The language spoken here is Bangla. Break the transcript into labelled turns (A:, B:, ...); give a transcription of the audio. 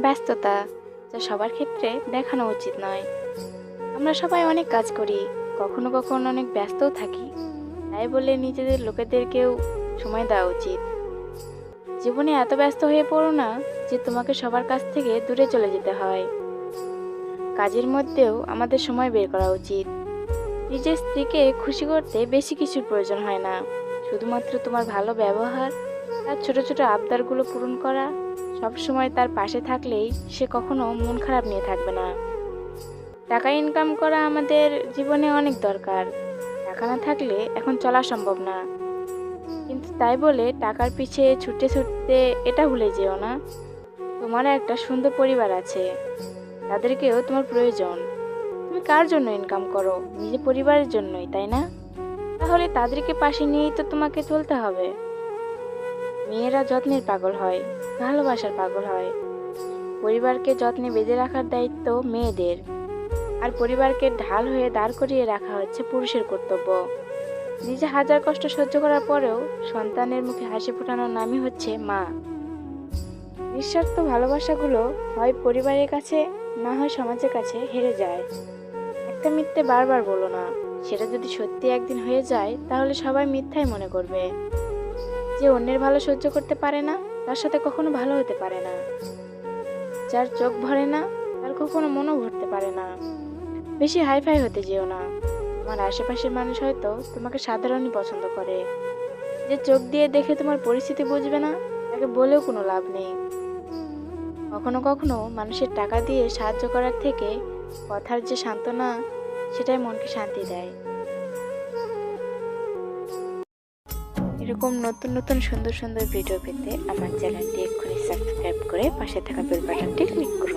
A: ব্যস্ততা, যা সবার ক্ষেত্রে দেখানো উচিত নয়। আমরা সবাই অনেক কাজ করি, কখনো কখনো অনেক ব্যস্তও থাকি। তাই বলে নিজেদের লোকেদেরকেও সময় দেওয়া উচিত। জীবনে এত ব্যস্ত হয়ে পড়ো না যে তোমাকে সবার কাছ থেকে দূরে চলে যেতে হয়। কাজের মধ্যেও আমাদের সময় বের করা উচিত। নিজের স্ত্রীকে খুশি করতে বেশি কিছুর প্রয়োজন হয় না। শুধুমাত্র তোমার ভালো ব্যবহার তার ছোট ছোট আবদারগুলো পূরণ করা সব সময় তার পাশে থাকলেই সে কখনো মন খারাপ নিয়ে থাকবে না। টাকা ইনকাম করা আমাদের জীবনে অনেক দরকার। টাকা না থাকলে এখন চলা সম্ভব না। কিন্তু তাই বলে টাকার পিছে ছুটতে ছুটতে এটা ভুলে যেও না। তোমার একটা সুন্দর পরিবার আছে। তাদেরকেও তোমার প্রয়োজন। তুমি কার জন্য ইনকাম করো? নিজের পরিবারের জন্যই, তাই না? তাহলে তাদেরকে পাশে নিয়েই তো তোমাকে চলতে হবে। মেয়েরা যত্নের পাগল হয়, ভালোবাসার পাগল হয়। পরিবারকে যত্নে বেঁধে রাখার দায়িত্ব মেয়েদের। আর পরিবারকে ঢাল হয়ে দাঁড় করিয়ে রাখা হচ্ছে পুরুষের কর্তব্য। নিজে হাজার কষ্ট সহ্য করার পরেও সন্তানের মুখে হাসি ফোটানোর নামই হচ্ছে মা। নিঃস্বার্থ ভালোবাসাগুলো হয় পরিবারের কাছে, না হয় সমাজের কাছে হেরে যায়। একটা মিথ্যে বারবার বলো না। সেটা যদি সত্যি একদিন হয়ে যায়, তাহলে সবাই মিথ্যাই মনে করবে। যে অন্যের ভালো সহ্য করতে পারে না, তার সাথে কখনো ভালো হতে পারে না। যার চোখ ভরে না, তার কখনো মনও ভরতে পারে না। বেশি হাইফাই হতে যেও না। তোমার আশেপাশের মানুষ হয়তো তোমাকে সাধারণই পছন্দ করে। যে চোখ দিয়ে দেখে তোমার পরিস্থিতি বুঝবে না, তাকে বলেও কোনো লাভ নেই। কখনো কখনো মানুষের টাকা দিয়ে সাহায্য করার থেকে কথার যে সান্ত্বনা, সেটাই মনকে শান্তি দেয়। এরকম নতুন নতুন সুন্দর সুন্দর ভিডিও পেতে আমার চ্যানেলটি এক্ষুনি সাবস্ক্রাইব করে পাশে থাকা বেল বাটনটি ক্লিক করুন।